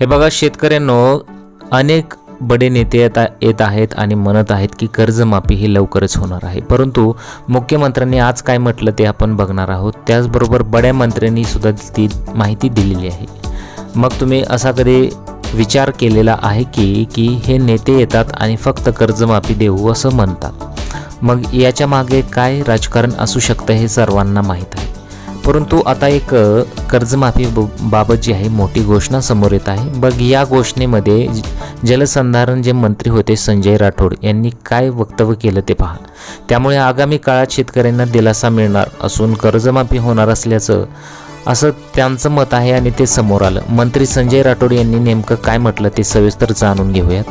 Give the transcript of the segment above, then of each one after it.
हे बघा शेतकऱ्यांनो अनेक बडे नेते येता येत आहेत आणि म्हणत आहेत की कर्जमाफी ही लवकरच होणार आहे. परंतु मुख्यमंत्र्यांनी आज काय म्हटलं ते आपण बघणार आहोत. त्याचबरोबर बड्या मंत्र्यांनी सुद्धा ती माहिती दिलेली आहे. मग तुम्ही असा कधी विचार केलेला आहे की की हे नेते येतात आणि फक्त कर्जमाफी देऊ असं म्हणतात? मग याच्या मागे काय राजकारण असू शकतं हे सर्वांना माहीत आहे. परंतु आता एक कर्जमाफी ब- बाबत जी आहे मोठी घोषणा समोर येत आहे. बघ या घोषणेमध्ये जलसंधारण जे मंत्री होते संजय राठोड यांनी काय वक्तव्य केलं ते पहा. त्यामुळे आगामी काळात शेतकऱ्यांना दिलासा मिळणार असून कर्जमाफी होणार असल्याचं असं त्यांचं मत आहे आणि ते समोर आलं. मंत्री संजय राठोड यांनी नेमकं काय म्हटलं ते सविस्तर जाणून घेऊयात.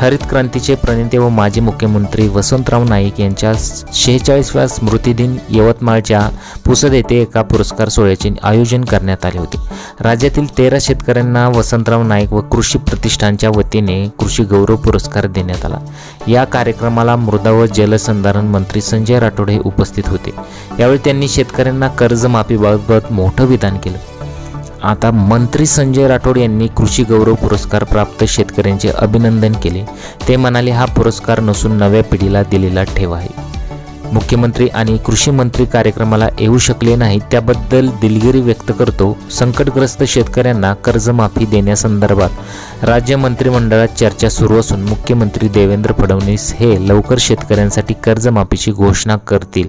हरित क्रांतीचे प्रणेते व माजी मुख्यमंत्री वसंतराव नाईक यांच्या शेहेचाळीसव्या स्मृतिदिन यवतमाळच्या पुसद येथे एका पुरस्कार सोहळ्याचे आयोजन करण्यात आले होते. राज्यातील तेरा शेतकऱ्यांना वसंतराव नाईक व कृषी प्रतिष्ठानच्या वतीने कृषी गौरव पुरस्कार देण्यात आला. या कार्यक्रमाला मृदा व जलसंधारण मंत्री संजय राठोड हे उपस्थित होते. यावेळी त्यांनी शेतकऱ्यांना कर्जमाफीबाबत मोठं विधान केलं. आता मंत्री संजय राठोड यांनी कृषी गौरव पुरस्कार प्राप्त शेतकऱ्यांचे अभिनंदन केले. ते म्हणाले हा पुरस्कार नसून नव्या पिढीला दिलेला ठेव आहे. मुख्यमंत्री आणि कृषी मंत्री कार्यक्रमाला येऊ शकले नाहीत. त्याबद्दल दिलगिरी व्यक्त करतो. संकटग्रस्त शेतकऱ्यांना कर्जमाफी देण्यासंदर्भात राज्य मंत्रिमंडळात चर्चा सुरू असून मुख्यमंत्री देवेंद्र फडणवीस हे लवकर शेतकऱ्यांसाठी कर्जमाफीची घोषणा करतील.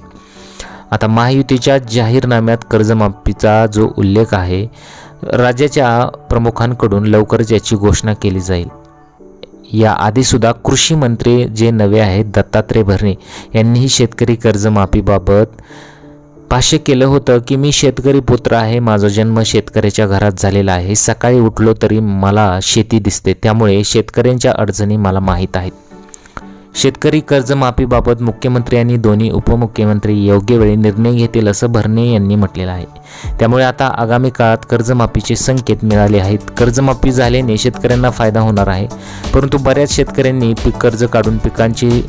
आता महायुतीच्या जाहीरनाम्यात कर्जमाफीचा जो उल्लेख आहे राज्याच्या प्रमुखांकडून लवकरच याची घोषणा केली जाईल. या आधीसुद्धा कृषी मंत्री जे नवे आहेत दत्तात्रय भरणे यांनीही शेतकरी कर्जमाफीबाबत भाष्य केलं होतं की मी शेतकरी पुत्र आहे माझा जन्म शेतकऱ्याच्या घरात झालेला आहे. सकाळी उठलो तरी मला शेती दिसते. त्यामुळे शेतकऱ्यांच्या अडचणी मला माहीत आहेत. शेतकरी कर्जमाफीबाबत मुख्यमंत्री आणि दोन्ही उपमुख्यमंत्री योग्य वेळी निर्णय घेतील असं भरणे यांनी म्हटलेलं आहे. त्यामुळे आता आगामी काळात कर्जमाफीचे संकेत मिळाले आहेत. कर्जमाफी झाल्याने शेतकऱ्यांना फायदा होणार आहे. परंतु बऱ्याच शेतकऱ्यांनी पीक कर्ज काढून पिकांची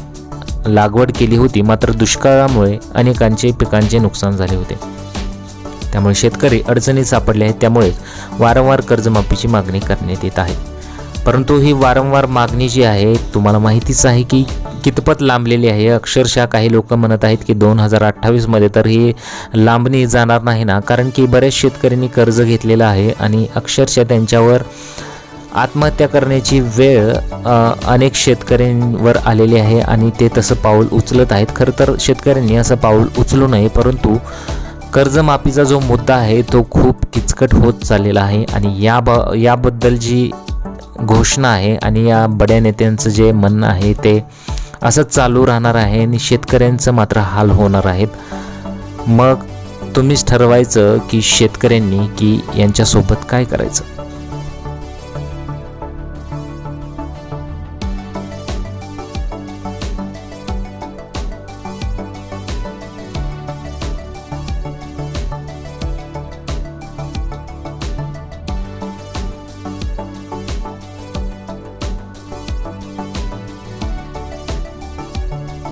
लागवड केली होती. मात्र दुष्काळामुळे अनेकांचे पिकांचे नुकसान झाले होते. त्यामुळे शेतकरी अडचणीत सापडले आहेत. त्यामुळे वारंवार कर्जमाफीची मागणी करण्यात येत आहे. परंतु ही वारंवार मागणी जी आहे तुम्हाला माहितीच आहे की कितपत लांबलेली आहे. अक्षरशः काही लोक म्हणत आहेत की दोन हजार अठ्ठावीसमध्ये तर ही लांबणी जाणार नाही ना कारण की बऱ्याच शेतकऱ्यांनी कर्ज घेतलेलं आहे आणि अक्षरशः त्यांच्यावर आत्महत्या करण्याची वेळ अनेक शेतकऱ्यांवर आलेली आहे आणि ते तसं पाऊल उचलत आहेत. खरं तर शेतकऱ्यांनी असं पाऊल उचलू नये परंतु कर्जमाफीचा जो मुद्दा आहे तो खूप किचकट होत चाललेला आहे आणि या ब याबद्दल जी घोषणा आहे आणि या बड्या नेत्यांचं जे म्हणणं आहे ते असंच चालू राहणार आहे आणि शेतकऱ्यांचं मात्र हाल होणार आहेत. मग तुम्हीच ठरवायचं की शेतकऱ्यांनी की यांच्यासोबत काय करायचं?